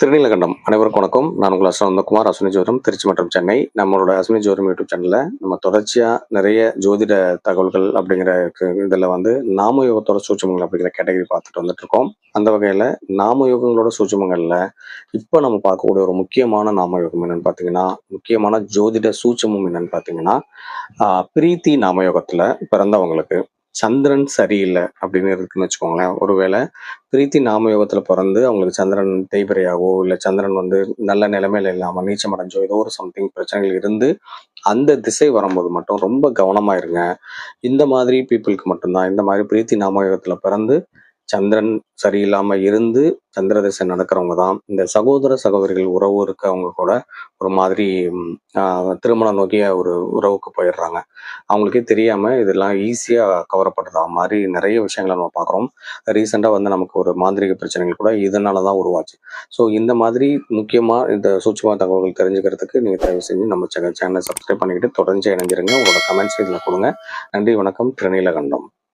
திருநீலகண்டம். அனைவருக்கும் வணக்கம். நான் உங்கள் அஸ்வன் அஸ்வினி ஜோதிடம் திருச்சி மற்றும் சென்னை. நம்மளோட அஸ்வினி ஜோதிடம் யூடியூப் சேனலில் நம்ம தொடர்ச்சியாக நிறைய ஜோதிட தகவல்கள் அப்படிங்கிற இதில் வந்து நாம யோகத்தோட சூட்சமங்கள் அப்படிங்கிற கேட்டகரி பார்த்துட்டு வந்துட்டு இருக்கோம். அந்த வகையில் நாம யோகங்களோட சூட்சமங்களில் இப்போ நம்ம பார்க்கக்கூடிய ஒரு முக்கியமான நாம யோகம் என்னன்னு பார்த்தீங்கன்னா முக்கியமான ஜோதிட சூட்சமும் என்னன்னு பார்த்தீங்கன்னா பிரீத்தி நாமயோகத்தில் பிறந்தவங்களுக்கு சந்திரன் சரியில்லை அப்படின்னு இருக்குன்னு வச்சுக்கோங்களேன். ஒருவேளை பிரீத்தி நாம யோகத்தில் பிறந்து அவங்களுக்கு சந்திரன் தேய்பிரையாகவோ இல்லை சந்திரன் வந்து நல்ல நிலைமையில இல்லாமல் நீச்சம் அடைஞ்சோ ஏதோ ஒரு சம்திங் பிரச்சனைகள் இருந்து அந்த திசை வரும்போது மட்டும் ரொம்ப கவனமாக இருங்க. இந்த மாதிரி பீப்புளுக்கு மட்டும்தான் இந்த மாதிரி பிரீத்தி நாம யோகத்தில் பிறந்து சந்திரன் சரியில்லாம இருந்து சந்திர திசை நடக்கிறவங்க தான். இந்த சகோதர சகோதரிகள் உறவு இருக்கவங்க கூட ஒரு மாதிரி திருமணம் நோக்கிய ஒரு உறவுக்கு போயிடுறாங்க. அவங்களுக்கே தெரியாம இதெல்லாம் ஈஸியா கவரப்படுற மாதிரி நிறைய விஷயங்களை நம்ம பார்க்குறோம். ரீசெண்டாக வந்து நமக்கு ஒரு மாந்திரிக பிரச்சனைகள் கூட இதனால தான் உருவாச்சு. ஸோ இந்த மாதிரி முக்கியமாக இந்த சூட்சமா தகவல்கள் தெரிஞ்சுக்கிறதுக்கு நீங்கள் தயவு செஞ்சு நம்ம சேனலை சப்ஸ்கிரைப் பண்ணிக்கிட்டு தொடர்ந்து இணைஞ்சிருங்க. உங்களோட கமெண்ட்ஸ் இதில் கொடுங்க. நன்றி வணக்கம். திருநீலகண்டம்.